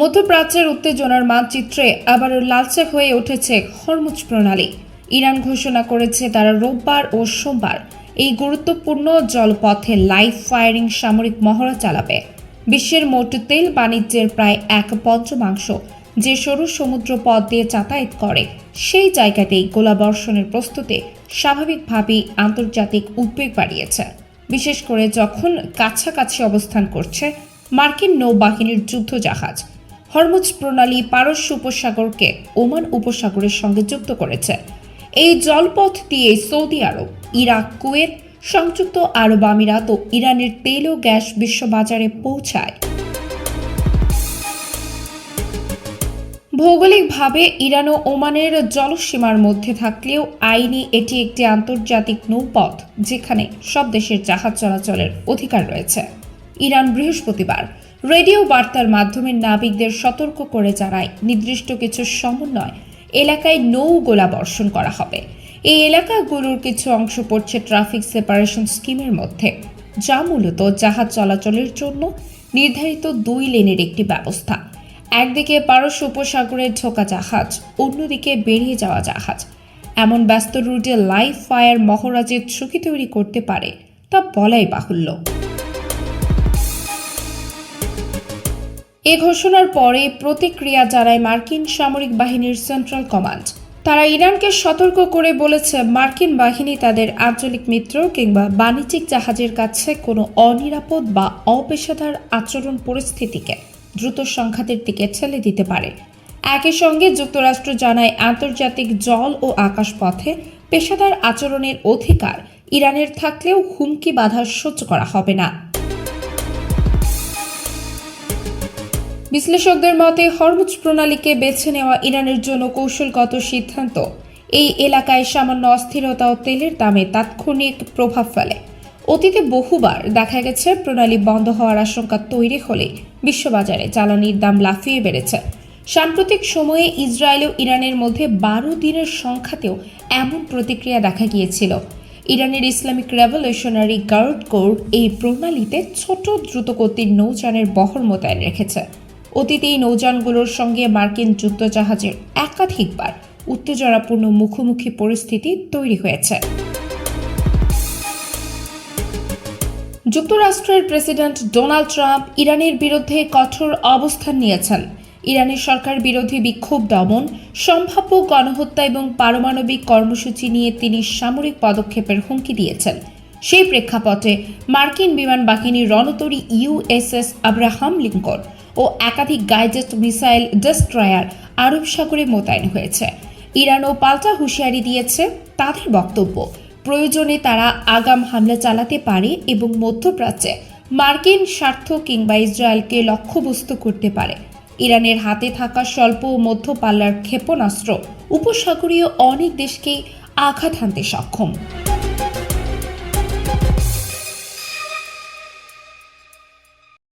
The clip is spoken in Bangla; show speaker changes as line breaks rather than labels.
মধ্যপ্রাচ্যের উত্তেজনার মানচিত্রে আবারও লালচে হয়ে উঠেছে হরমুজ প্রণালী। ইরান ঘোষণা করেছে তারা রোববার ও সোমবার এই গুরুত্বপূর্ণ জলপথে লাইভ ফায়ারিং সামরিক মহড়া চালাবে। বিশ্বের মোট তেল বাণিজ্যের প্রায় এক পঞ্চমাংশ যে সরু সমুদ্র পথ দিয়ে যাতায়াত করে, সেই জায়গাতেই গোলাবর্ষণের প্রস্তুতি স্বাভাবিকভাবেই আন্তর্জাতিক উদ্বেগ বাড়িয়েছে। বিশেষ করে যখন কাছাকাছি অবস্থান করছে মার্কিন নৌবাহিনীর যুদ্ধজাহাজ হরমুজ প্রণালী পারস্য উপসাগরকে ওমান উপসাগরের সঙ্গে যুক্ত করেছে। এই জলপথ দিয়ে সৌদি আরব, ইরাক, কুয়েত, সংযুক্ত আরব আমিরাত ও ইরানের তেল ও গ্যাস বিশ্ববাজারে পৌঁছায়। ভৌগোলিকভাবে ইরান ও ওমানের জলসীমার মধ্যে থাকলেও আইনে এটি একটি আন্তর্জাতিক নৌপথ, যেখানে সব দেশের জাহাজ চলাচলের অধিকার রয়েছে। ইরান বৃহস্পতিবার রেডিও বার্তার মাধ্যমে নাবিকদের সতর্ক করে জানায়। নির্দিষ্ট কিছু সমন্বয় এলাকায় নৌ গোলা বর্ষণ করা হবে। এই এলাকাগুলোর কিছু অংশ পড়ছে ট্রাফিক সেপারেশন স্কিমের মধ্যে, যা মূলত জাহাজ চলাচলের জন্য নির্ধারিত দুই লেনের একটি ব্যবস্থা। একদিকে পারস্য উপসাগরে ঢোকা জাহাজ, অন্যদিকে বেরিয়ে যাওয়া জাহাজ। এমন ব্যস্ত রুটে লাইফ ফায়ার মহারাজের ঝুঁকি তৈরি করতে পারে তা বলাই বাহুল্য। এ ঘোষণার পরে প্রতিক্রিয়া জানায় মার্কিন সামরিক বাহিনীর সেন্ট্রাল কমান্ড। তারা ইরানকে সতর্ক করে বলেছে মার্কিন বাহিনী তাদের আঞ্চলিক মিত্র কিংবা বাণিজ্যিক জাহাজের কাছে কোনো অনিরাপদ বা অপেশাদার আচরণ পরিস্থিতিকে দ্রুত সংঘাতের দিকে ঠেলে দিতে পারে। একই সঙ্গে যুক্তরাষ্ট্র জানায় আন্তর্জাতিক জল ও আকাশপথে পেশাদার আচরণের অধিকার ইরানের থাকলেও হুমকি বাধা সহ্য করা হবে না। বিশ্লেষকদের মতে, হরমুজ প্রণালীকে বেছে নেওয়া ইরানের জন্য কৌশলগত সিদ্ধান্ত। এই এলাকায় সামান্য অস্থিরতা ও তেলের দামে তাৎক্ষণিক প্রভাব ফেলে। অতীতে বহুবার দেখা গেছে, প্রণালী বন্ধ হওয়ার আশঙ্কা তৈরি হলে বিশ্ববাজারে জ্বালানির দাম লাফিয়ে বেড়েছে। সাম্প্রতিক সময়ে ইসরায়েল ও ইরানের মধ্যে বারো দিনের সংখ্যাতেও এমন প্রতিক্রিয়া দেখা গিয়েছিল। ইরানের ইসলামিক রেভলিউশনারি গার্ড কোর এই প্রণালীতে ছোট দ্রুতগতির নৌযানের বহর মোতায়েন রেখেছে। অতীতে এই নৌযানগুলোর সঙ্গে মার্কিন যুদ্ধজাহাজের একাধিকবার উত্তেজনাপূর্ণ মুখোমুখি পরিস্থিতি তৈরি হয়েছে। যুক্তরাষ্ট্রের প্রেসিডেন্ট ডোনাল্ড ট্রাম্প ইরানের বিরুদ্ধে কঠোর অবস্থান নিয়েছেন। ইরানের সরকার বিরোধী বিক্ষোভ দমন, সম্ভাব্য গণহত্যা এবং পারমাণবিক কর্মসূচি নিয়ে তিনি সামরিক পদক্ষেপের হুমকি দিয়েছেন। সেই প্রেক্ষাপটে মার্কিন বিমান বাহিনীর রণতরী ইউএসএস আব্রাহাম লিঙ্কন ও একাধিক গাইজেট মিসাইল ডেস্ট্রয়ার আরব সাগরে মোতায়েন হয়েছে। ইরানও পাল্টা হুঁশিয়ারি দিয়েছে তাদের বক্তব্য। প্রয়োজনে তারা আগাম হামলা চালাতে পারে এবং মধ্যপ্রাচ্যে মার্কিন স্বার্থ কিংবা ইসরায়েলকে লক্ষ্যবস্তু করতে পারে। ইরানের হাতে থাকা স্বল্প ও মধ্য পাল্লার ক্ষেপণাস্ত্র উপসাগরীয় অনেক দেশকেই আঘাত হানতে সক্ষম।